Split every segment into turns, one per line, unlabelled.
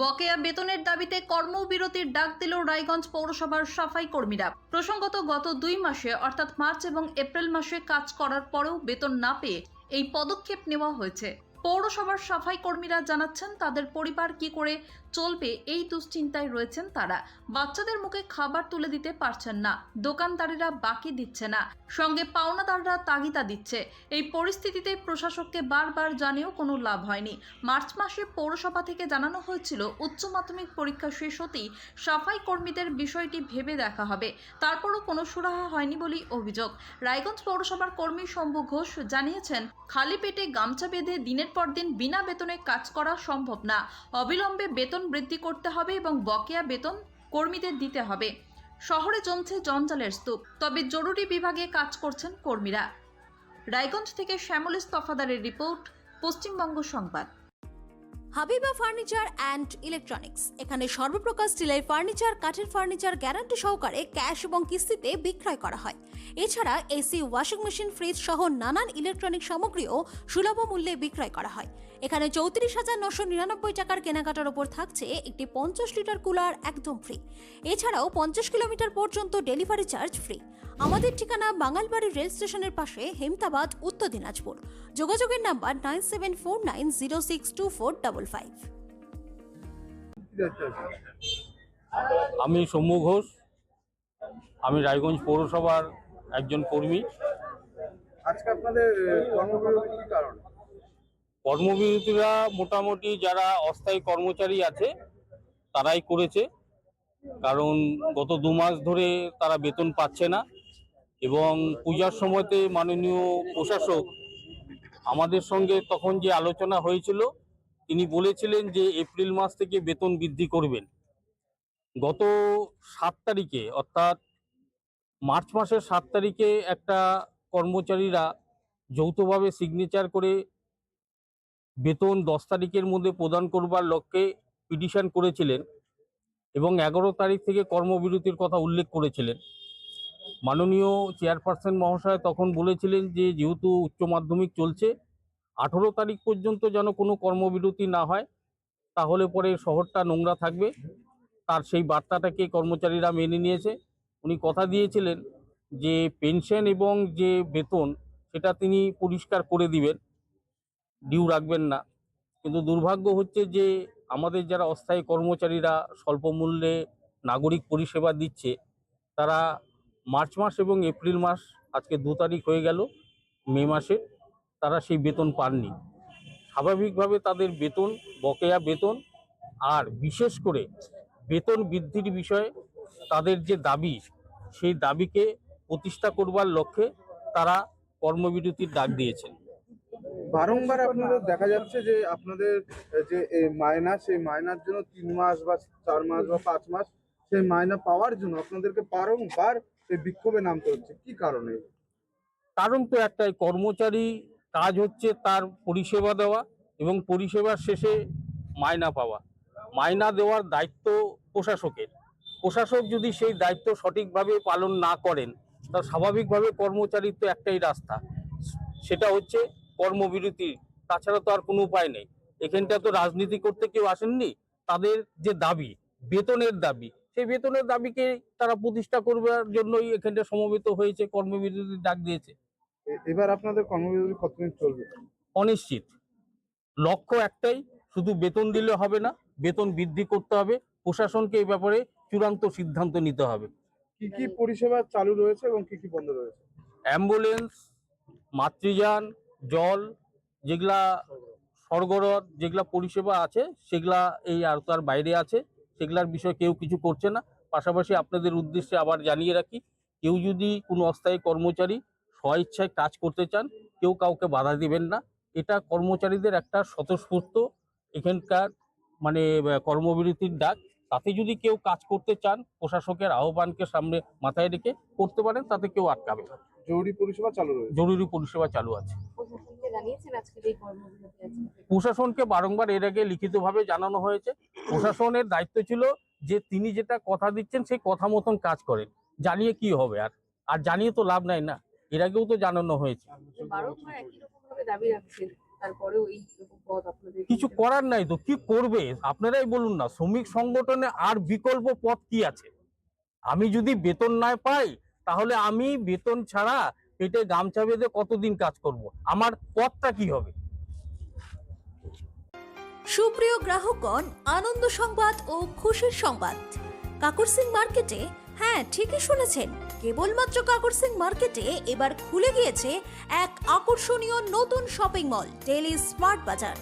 বকেয়া বেতনের দাবিতে কর্মবিরতির ডাক দিল রায়গঞ্জ পৌরসভার সাফাই কর্মীরা। প্রসঙ্গত, গত দুই মাসে, অর্থাৎ মার্চ এবং এপ্রিল মাসে কাজ করার পরেও বেতন না পেয়ে এই পদক্ষেপ নেওয়া হয়েছে। পৌরসভার সাফাই কর্মীরা জানাচ্ছেন, তাদের পরিবার কি করে চলবে এই দুশ্চিন্তায় রয়েছেন তারা। বাচ্চাদের মুখে খাবার তুলে দিতে পারছেন না। দোকানদারেরা বাকি দিচ্ছে না। সঙ্গে পাওনাদাররা তাগিদা দিচ্ছে। এই পরিস্থিতিতে প্রশাসককে বারবার জানিয়েও কোনো লাভ হয়নি। মার্চ মাসে পৌরসভা থেকে জানানো হয়েছিল, উচ্চ মাধ্যমিক পরীক্ষা শেষ হতেই সাফাই কর্মীদের বিষয়টি ভেবে দেখা হবে। তারপরও কোনো সুরাহা হয়নি বলেই অভিযোগ। রায়গঞ্জ পৌরসভার কর্মী শম্ভু ঘোষ জানিয়েছেন, খালি পেটে গামছা বেঁধে দিনের পর দিন বিনা বেতনে কাজ করা সম্ভব না। অবিলম্বে বেতন বৃদ্ধি করতে হবে এবং বকেয়া বেতন কর্মীদের দিতে হবে। শহরে জমছে জঞ্জালের স্তূপ, তবে জরুরি বিভাগে কাজ করছেন কর্মীরা। রায়গঞ্জ থেকে শ্যামল ইস্তফাদারের রিপোর্ট, পশ্চিমবঙ্গ সংবাদ।
Habiba furniture and electronics. এখানে সর্বপ্রকার স্টিলের ফার্নিচার, কাঠের ফার্নিচার, গ্যারান্টি সহকারে ক্যাশ এবং কিস্তিতে বিক্রয় করা হয়। এছাড়া এসি ওয়াশিং মেশিন, ফ্রিজ সহ নানান ইলেকট্রনিক সামগ্রীও সুলভ মূল্যে বিক্রয় করা হয়। এখানে চৌত্রিশ হাজার নশো নিরানব্বই টাকার কেনাকাটার ওপর থাকছে একটি পঞ্চাশ লিটার কুলার একদম ফ্রি এছাড়াও পঞ্চাশ কিলোমিটার পর্যন্ত ডেলিভারি চার্জ ফ্রি আমাদের ঠিকানা বাঙালবাড়ি রেল স্টেশনের পাশে হেমতাবাদ উত্তর দিনাজপুর। যোগাযোগের number nine seven four nine zero six two four double five.
আমি সৌম্য ঘোষ। আমি রায়গঞ্জ পৌরসভার একজন কর্মী।
আজকে আপনাদের কর্মবিরতি কারণ?
কর্মবিরতিরা মোটামুটি যারা অস্থায়ী কর্মচারী আছে তারাই করেছে। কারণ গত দু মাস ধরে তারা বেতন পাচ্ছে না। এবং পূজার সময়তে মাননীয় প্রশাসক আমাদের সঙ্গে তখন যে আলোচনা হয়েছিল, তিনি বলেছিলেন যে এপ্রিল মাস থেকে বেতন বৃদ্ধি করবেন। গত সাত তারিখে, অর্থাৎ মার্চ মাসের সাত তারিখে একটা কর্মচারীরা যৌথভাবে সিগনেচার করে বেতন দশ তারিখের মধ্যে প্রদান করবার লক্ষ্যে পিটিশন করেছিলেন এবং এগারো তারিখ থেকে কর্মবিরতির কথা উল্লেখ করেছিলেন। মাননীয় চেয়ারপারসন মহাশয় তখন বলেছিলেন যে যেহেতু উচ্চ মাধ্যমিক চলছে, আঠেরো তারিখ পর্যন্ত যেন কোনো কর্মবিরতি না হয়, তাহলে পরে শহরটা নোংরা থাকবে। তার সেই বার্তাটাকে কর্মচারীরা মেনে নিয়েছে। উনি কথা দিয়েছিলেন যে পেনশন এবং যে বেতন, সেটা তিনি পরিষ্কার করে দিবেন, ডিউ রাখবেন না। কিন্তু দুর্ভাগ্য হচ্ছে যে আমাদের যারা অস্থায়ী কর্মচারীরা স্বল্প মূল্যে নাগরিক পরিষেবা দিচ্ছে, তারা মার্চ মাস এবং এপ্রিল মাস আজকে দু তারিখ হয়ে গেল, মে মাসে তারা সেই বেতন পাননি। স্বাভাবিকভাবে তাদের বেতন, বকেয়া বেতন আর বিশেষ করে বেতন বৃদ্ধির বিষয়ে তাদের যে দাবি, সেই দাবিকে প্রতিষ্ঠা করবার লক্ষ্যে তারা কর্মবিরতির ডাক দিয়েছেন।
বারংবার আপনাদের দেখা যাচ্ছে যে আপনাদের, যে মায়না সেই মায়নার জন্য তিন মাস বা চার মাস বা পাঁচ মাস সেই মায়না পাওয়ার জন্য আপনাদেরকে বারংবার এই বিক্ষোভে নামতে হচ্ছে। কি কারণে?
কারণ তো একটাই, কর্মচারী কাজ হচ্ছে তার পরিষেবা দেওয়া এবং পরিষেবার শেষে মায়না পাওয়া। মায়না দেওয়ার দায়িত্ব প্রশাসকের। প্রশাসক যদি সেই দায়িত্ব সঠিকভাবে পালন না করেন তা স্বাভাবিকভাবে কর্মচারীর তো একটাই রাস্তা। সেটা হচ্ছে কর্মবিরতি। তাছাড়া তো আর কোনো উপায় নেই। এখানটা তো রাজনীতি করতে কেউ আসেননি। তাদের যে দাবি, বেতনের দাবি সেই বেতনের দাবিকে তারা প্রতিষ্ঠা করবার জন্যই এখানটা সমবেত হয়েছে কর্মবিরতির ডাক দিয়েছে।
এবার আপনাদের কর্মবিরতি কতদিন চলবে?
অনিশ্চিত। লক্ষ্য একটাই শুধু বেতন দিলে হবে না বেতন বৃদ্ধি করতে হবে প্রশাসনকে এই ব্যাপারে চূড়ান্ত সিদ্ধান্ত নিতে হবে।
কি কি পরিষেবা চালু রয়েছে এবং কি কি বন্ধ রয়েছে?
অ্যাম্বুলেন্স মাতৃযান জল যেগুলা সরগরর যেগুলা পরিষেবা আছে সেগুলা এই আওতার বাইরে আছে। সেগুলার বিষয়ে কেউ কিছু করছে না। পাশাপাশি আপনাদের উদ্দেশ্যে আবার জানিয়ে রাখি কেউ যদি কোনো অস্থায়ী কর্মচারী স্বইচ্ছায় কাজ করতে চান কেউ কাউকে বাধা দিবেন না। এটা কর্মচারীদের একটা স্বতঃস্ফূর্ত এখানকার মানে কর্মবিরতির ডাক। তাতে যদি কেউ কাজ করতে চান প্রশাসকের আহ্বানকে সামনে মাথায় রেখে করতে পারেন তাতে কেউ আটকাবে না।
জরুরি পরিষেবা চালু রয়েছে।
জরুরি পরিষেবা চালু আছে।
জানিয়েছেন আজকের এই কর্মবিরতি আছে।
প্রশাসনকে বারংবার এর আগে লিখিতভাবে জানানো হয়েছে। প্রশাসনের দায়িত্ব ছিল যে তিনি যেটা কথা দিচ্ছেন সেই কথা মতন কাজ করেন। জানিয়ে কি হবে আর? আর জানিয়ে তো লাভ নাই না। এর আগেও তো জানানো হয়েছে। কিছু করার নাই তো কি করবে? আপনারাই বলুন না শ্রমিক সংগঠনে আর বিকল্প পথ কি আছে? আমি যদি বেতন না পাই তাহলে আমি বেতন ছাড়া পেটে গামছা বেঁধে কতদিন কাজ করব? আমার পথটা কি হবে?
সুপ্রিয় গ্রাহকগণ, আনন্দ সংবাদ ও খুশির সংবাদ। কাকুর সিং মার্কেটে হ্যাঁ ঠিকই শুনেছেন, কেবলমাত্র কাকুর সিং মার্কেটে এবার খুলে গিয়েছে এক আকর্ষণীয় নতুন শপিং মল ডেলি স্মার্ট বাজার।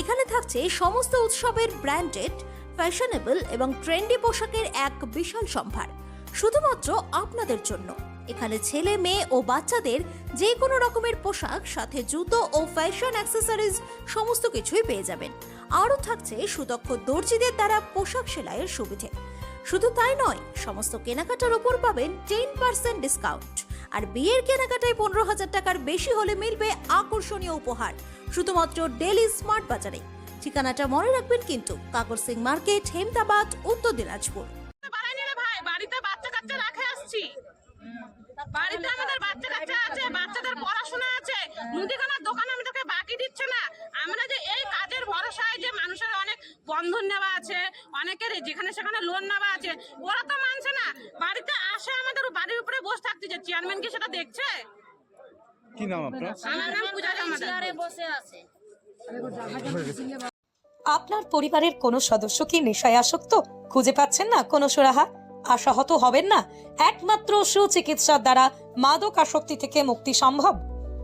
এখানে থাকছে সমস্ত উৎসবের ব্র্যান্ডেড, ফ্যাশনেবল এবং ট্রেন্ডি পোশাকের এক বিশাল সম্ভার, শুধুমাত্র আপনাদের জন্য। এখানে ছেলে, মেয়ে ও বাচ্চাদের যে কোনো রকমের পোশাক, সাথে জুতো ও ফ্যাশন অ্যাক্সেসরিজ সমস্ত কিছুই পেয়ে যাবেন। আরও থাকছে সুদক্ষ দর্জিদের দ্বারা পোশাক সেলাইয়ের সুবিধে। শুধু তাই নয়, সমস্ত কেনাকাটার ওপর পাবেন টেন পার্সেন্ট ডিসকাউন্ট আর বিয়ের কেনাকাটায় পনেরো হাজার টাকার বেশি হলে মিলবে আকর্ষণীয় উপহার, শুধুমাত্র ডেলি স্মার্ট বাজারে ঠিকানাটা মনে রাখবেন কিন্তু কাকর সিং মার্কেট, হেমদাবাদ, উত্তর দিনাজপুর।
বাড়িতে বাচ্চা কাচ্চা রাখে আসছি। বাড়িতে আমাদের বাচ্চা কাচ্চা আছে বাচ্চাদের পড়াশোনা আছে। মুদিখানার দোকান আমাদেরকে বাকি দিচ্ছে না। আমরা যে এই কাজের ভরসায় যে মানুষের অনেক বন্ধন নেওয়া আছে অনেকের যেখানে সেখানে লোন নেওয়া আছে ওরা তো মানছে না। বাড়িতে আসে আমাদের বাড়ির উপরে বসে থাকতে যে চেয়ারম্যান কি সেটা দেখছে?
কি নাম আপনার?
আমার নাম পূজা জামাদার।
আপনার পরিবারের কোনো সদস্য কি নেশায় আসক্ত? খুঁজে পাচ্ছেন না কোনো সুরাহা? আশাহত হবেন না। একমাত্র সুচিকিৎসার দ্বারা মাদক আসক্তি থেকে মুক্তি সম্ভব।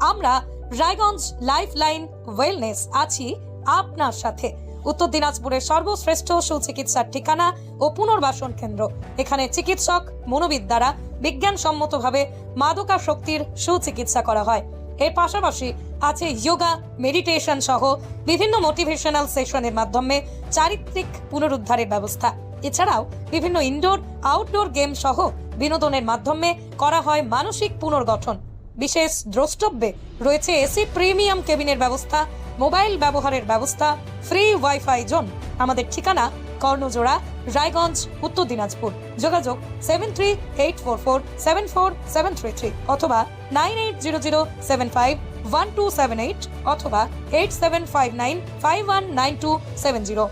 আমরা রায়গঞ্জ লাইফ লাইন ওয়েলনেস আছি আপনার সাথে। উত্তর দিনাজপুরের সর্বশ্রেষ্ঠ সুচিকিৎসার ঠিকানা ও পুনর্বাসন কেন্দ্র। এখানে চিকিৎসক মনোবিদ দ্বারা বিজ্ঞানসম্মতভাবে মাদকাসক্তির সুচিকিৎসা করা হয়। এর পাশাপাশি আছে যোগা, মেডিটেশন সহ বিভিন্ন মোটিভেশনাল সেশনের মাধ্যমে চারিত্রিক পুনরুদ্ধারের ব্যবস্থা। এছাড়াও বিভিন্ন ইনডোর আউটডোর গেম সহ বিনোদনের মাধ্যমে করা হয় মানসিক পুনর্গঠন। বিশেষ দ্রষ্টব্যে রয়েছে এসি প্রিমিয়াম কেবিনের ব্যবস্থা মোবাইল ব্যবহারের ব্যবস্থা ফ্রি ওয়াইফাই জোন আমাদের ঠিকানা কর্ণজোড়া, রায়গঞ্জ, উত্তর দিনাজপুর। যোগাযোগ seven three eight four four seven four seven three three অথবা nine eight zero zero seven five one two seven eight অথবা eight seven five nine five one nine two seven zero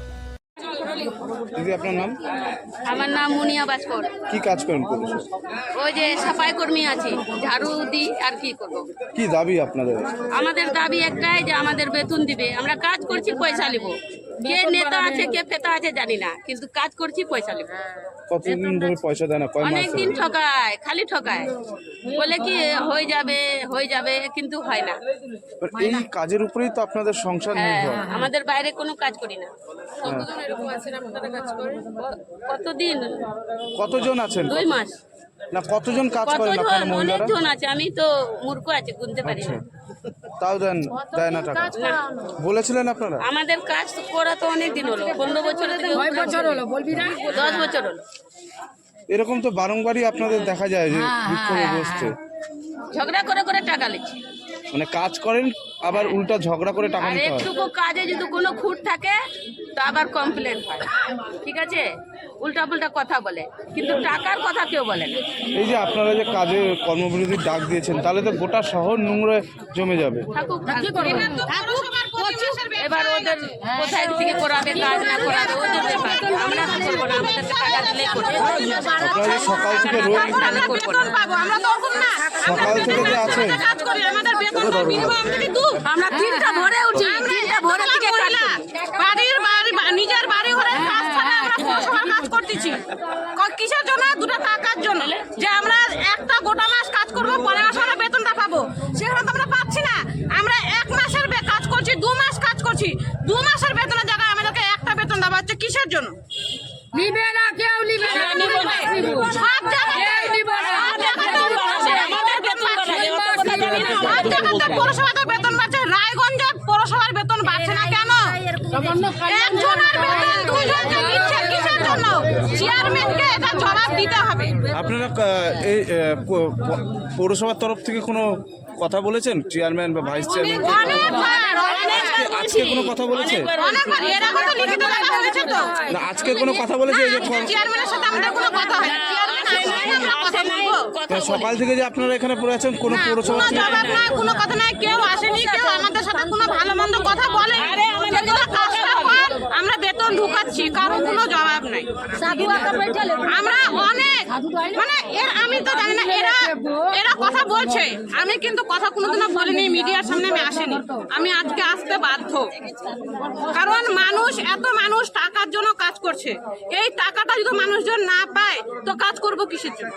দিদি আপনার নাম?
আমার নাম মুনিয়া বাজকর
কি কাজ করেন পুলিশে?
ওই যে সাফাই কর্মী আছি ঝাড়ু দিই আর কি করব।
কি দাবি আপনাদের?
আমাদের দাবি একটাই যে আমাদের বেতন দিবে। আমরা কাজ করছি পয়সা নিব। কে নেতা আছে কে ফেতা আছে জানি না কিন্তু কাজ করছি পয়সা নিব।
কতদিন ধরে পয়সা দেয় না?
অনেক দিন ঠকায় খালি ঠকায়। বলে কি হয়ে যাবে হয়ে যাবে কিন্তু হয় না।
এই কাজের উপরেই তো আপনাদের সংসার
হ্যাঁ
নির্ভর।
আমাদের বাইরে কোনো কাজ করি না। কতদিন?
কতজন আছেন?
দুই মাস।
না কতজন কাজ করেন
কতজন?
আপনারা মহিলারা?
অনেকজন আছে আমি তো মূর্খ আছে গুনতে পারি না।
তাও দেন দেয় না টাকা। বলেছিলেন আপনারা?
আমাদের কাজ করা তো অনেক দিন হলো। পনেরো বছর বছর হলো? বলবি না? দশ বছর হলো।
এরকম তো বারংবারই আপনাদের দেখা যায় যে
হ্যাঁ,
বিক্ষোভে বসছে
ঝগড়া করে করে টাকা লিখছে
মানে কাজ করেন আবার উল্টা ঝগড়া করে টাকা নিতে হয়।
একটুকু কাজে যদি কোনো খুঁট থাকে তো আবার কমপ্লেন হয়। ঠিক আছে? উল্টা পুল্টা কথা বলে। কিন্তু টাকার কথা কেউ বলে না।
এই যে আপনারা যে কাজে কর্মবিরতির ডাক দিয়েছেন তাহলে তো গোটা শহর নোংরা জমে যাবে।
থাকুক এবার ওদের কোথায় থেকে করাবে কাজ না করাবে ওদের ব্যাপার। আমরা তো করব না? আমাদের টাকা দিলে
আপনারা সকাল থেকে রোজ সকাল থেকে যে আছেন।
আমরা তিনটা ভরে উঠি তিনটা ভরে থেকে
বাড়ির বাড়ি নিজের বাড়ি ঘরে কাজ ছাড়া আমরা কাজ করতেছি। কিসের জন্য? দুটো টাকার জন্য। যে আমরা একটা গোটা মাস কাজ করব পরের মাসে আমরা বেতনটা পাবো সেখানে তো আমরা পাচ্ছি না আমরা এক মাসের বে- কাজ করছি দু মাস কাজ করছি দু মাসের বেতনের জায়গায় আমাদেরকে একটা বেতন দেওয়া হচ্ছে কিসের জন্য নিবে না কেউ নিবে না সব জায়গায় সব জায়গায় আমাদের বেতন বাড়ছে জায়গাতে পৌরসভাতে বেতন বাড়ছে রায়গঞ্জের পৌরসভার বেতন বাড়ছে না কেন? একজনের বেতন দুজনকে দিচ্ছে কিসের জন্য? চেয়ারম্যানকে এটা জবাব দিতে হবে।
আপনারা এই পৌরসভার তরফ থেকে কোনো কথা বলেছেন? চেয়ারম্যান বা ভাইস চেয়ারম্যান আজকে কোনো কথা বলেছে? না আজকে কোনো কথা বলেছে?
চেয়ারম্যানের সাথে আমাদের কোনো কথা হয়
মানে সকাল থেকে যে আপনারা এখানে পড়ে আছেন কোনো পৌরসভা
কোনো জবাব নাই কোনো কথা নাই কেউ আসেনি কেউ আমাদের সাথে কোনো ভালো মন্দ কথা বলে আমরা বেতন ঢুকাচ্ছি কারও কোনো জবাব নাই। মানে এর আমি তো জানি না এরা এরা কথা বলছে। আমি কিন্তু কথা কোনোদিনও বলিনি মিডিয়ার সামনে আমি আসিনি। আমি আজকে আসতে বাধ্য। কারণ মানুষ এত মানুষ টাকার জন্য কাজ করছে। এই টাকাটা যদি মানুষজন না পায় তো কাজ করব কিসের জন্য?